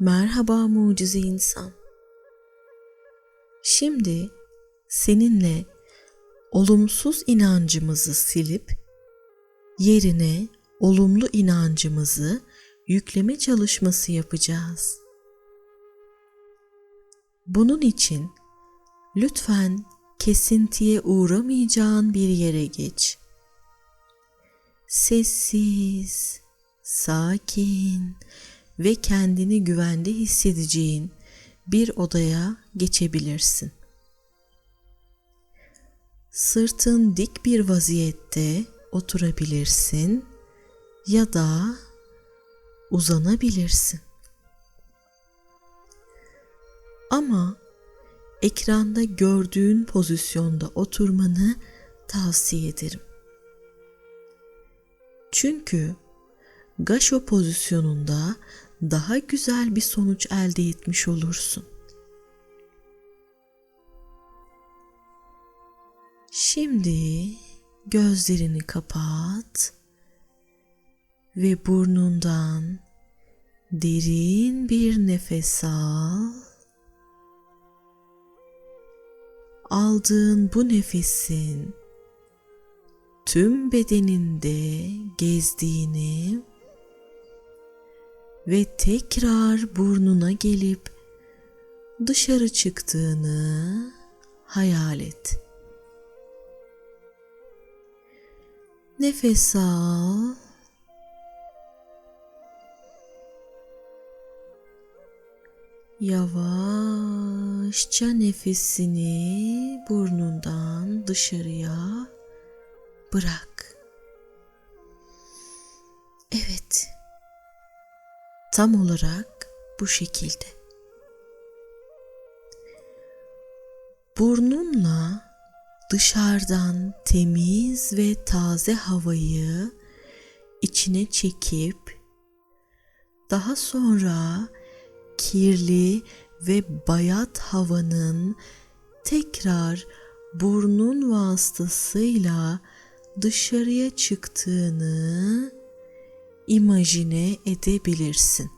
Merhaba mucize insan. Şimdi seninle olumsuz inancımızı silip yerine olumlu inancımızı yükleme çalışması yapacağız. Bunun için lütfen kesintiye uğramayacağın bir yere geç. Sessiz, sakin ve kendini güvende hissedeceğin bir odaya geçebilirsin. Sırtın dik bir vaziyette oturabilirsin ya da uzanabilirsin. Ama ekranda gördüğün pozisyonda oturmanı tavsiye ederim. Çünkü gaşo pozisyonunda daha güzel bir sonuç elde etmiş olursun. Şimdi gözlerini kapat ve burnundan derin bir nefes al. Aldığın bu nefesin tüm bedeninde gezdiğini ve tekrar burnuna gelip dışarı çıktığını hayal et. Nefes al. Yavaşça nefesini burnundan dışarıya bırak. Tam olarak bu şekilde. Burnunla dışarıdan temiz ve taze havayı içine çekip daha sonra kirli ve bayat havanın tekrar burnun vasıtasıyla dışarıya çıktığını imajine edebilirsin.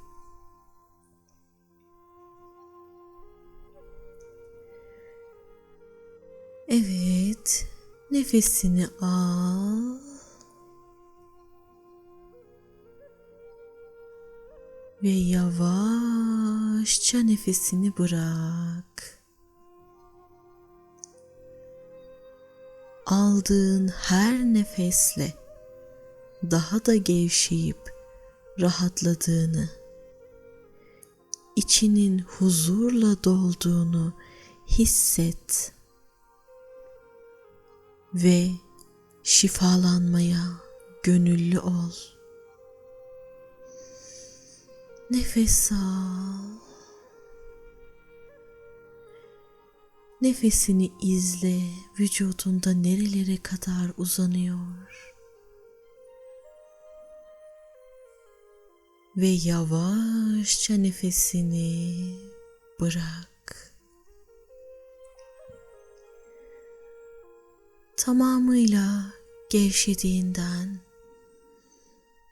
Evet, nefesini al. Ve yavaşça nefesini bırak. Aldığın her nefesle daha da gevşeyip rahatladığını, içinin huzurla dolduğunu hisset ve şifalanmaya gönüllü ol. Nefes al. Nefesini izle, vücudunda nerelere kadar uzanıyor. Ve yavaşça nefesini bırak. Tamamıyla gevşediğinden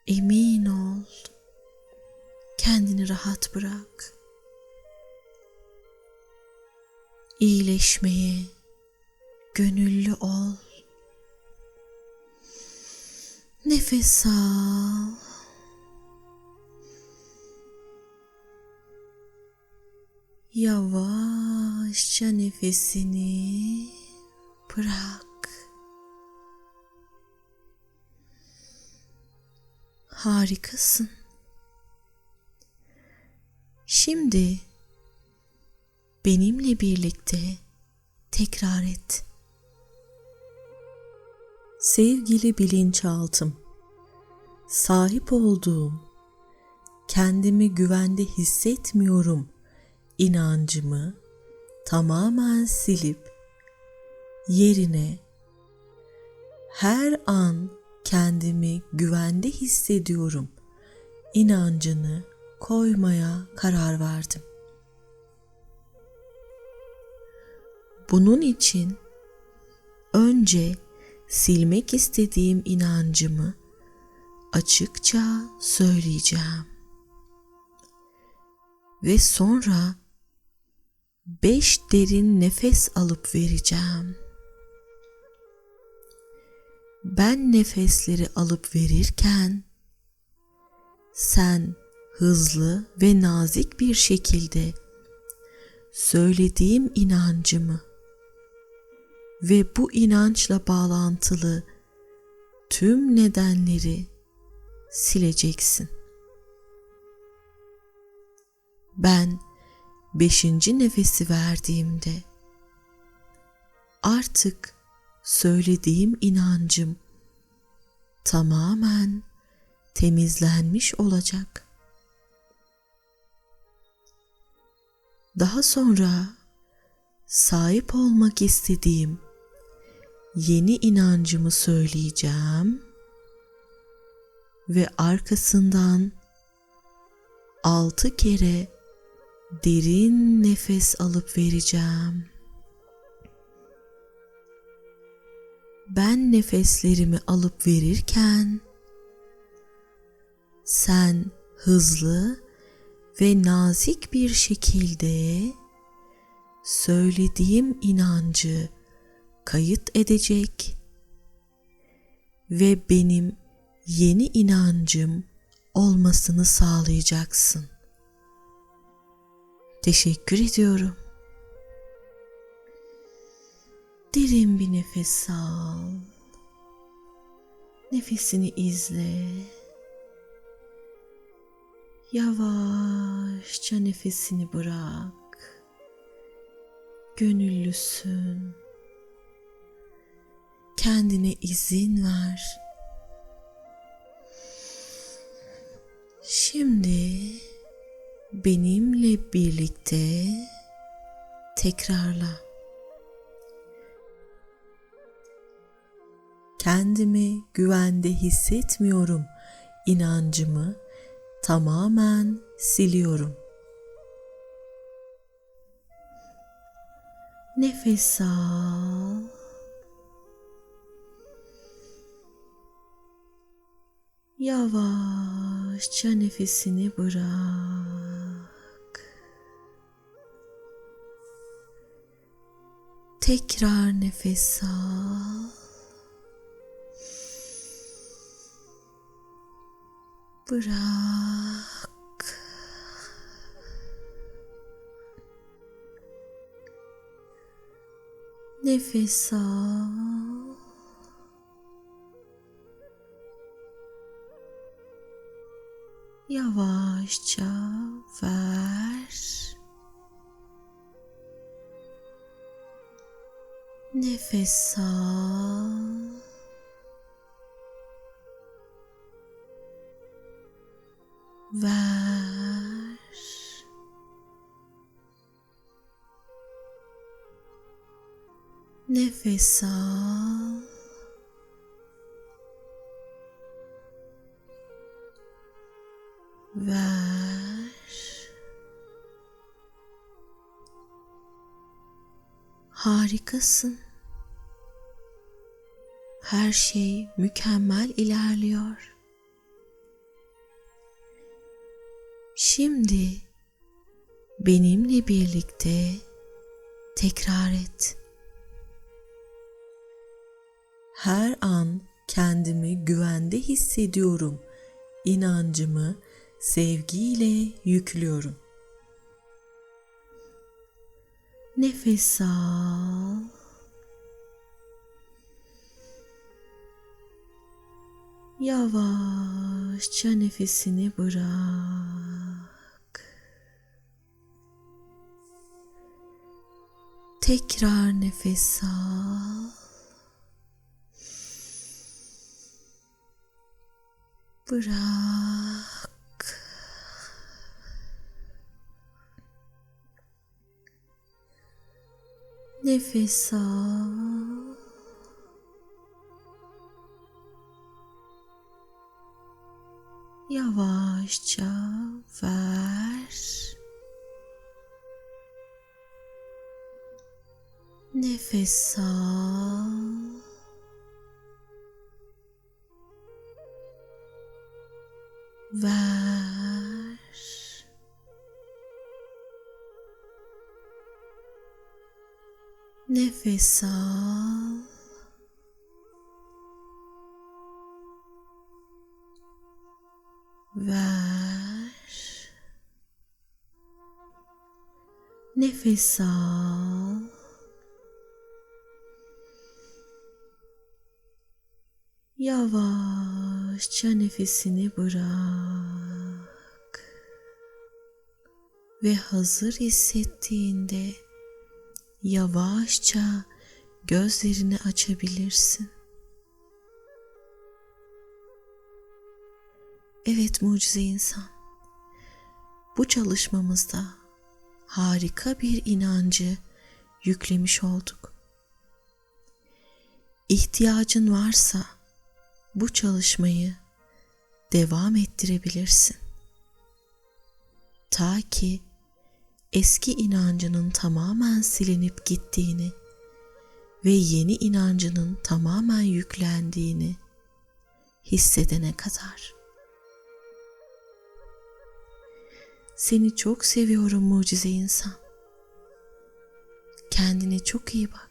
emin ol. Kendini rahat bırak. İyileşmeye gönüllü ol. Nefes al. Yavaşça nefesini bırak. Harikasın. Şimdi benimle birlikte tekrar et. Sevgili bilinçaltım, sahip olduğum, kendimi güvende hissetmiyorum inancımı tamamen silip yerine her an kendimi güvende hissediyorum inancını koymaya karar verdim. Bunun için önce silmek istediğim inancımı açıkça söyleyeceğim. ve sonra beş derin nefes alıp vereceğim. Ben nefesleri alıp verirken sen hızlı ve nazik bir şekilde söylediğim inancımı ve bu inançla bağlantılı tüm nedenleri sileceksin. Ben beşinci nefesi verdiğimde artık söylediğim inancım tamamen temizlenmiş olacak. Daha sonra sahip olmak istediğim yeni inancımı söyleyeceğim ve arkasından altı kere derin nefes alıp vereceğim. Ben nefeslerimi alıp verirken sen hızlı ve nazik bir şekilde söylediğim inancı kayıt edecek ve benim yeni inancım olmasını sağlayacaksın. Teşekkür ediyorum. Derin bir nefes al. Nefesini izle. Yavaşça nefesini bırak. Gönüllüsün. Kendine izin ver. Şimdi benimle birlikte tekrarla. Kendimi güvende hissetmiyorum inancımı tamamen siliyorum. Nefes al. Yavaşça nefesini bırak. Tekrar nefes al. Bırak. Nefes al. Yavaşça ver. Nefes al. Ver. Nefes al. Ver. Harikasın. Her şey mükemmel ilerliyor. Şimdi benimle birlikte tekrar et. Her an kendimi güvende hissediyorum. İnancımı sevgiyle yüklüyorum. Nefes al. Yavaşça nefesini bırak. Tekrar nefes al. Bırak. Nefes al. yavaşça ver. Nefes al. Ver. Nefes al. Nefes al. Yavaşça nefesini bırak. Ve hazır hissettiğinde yavaşça gözlerini açabilirsin. Evet mucize insan. Bu çalışmamızda harika bir inancı yüklemiş olduk. İhtiyacın varsa bu çalışmayı devam ettirebilirsin. Ta ki eski inancının tamamen silinip gittiğini ve yeni inancının tamamen yüklendiğini hissedene kadar. Seni çok seviyorum mucize insan. Kendine çok iyi bak.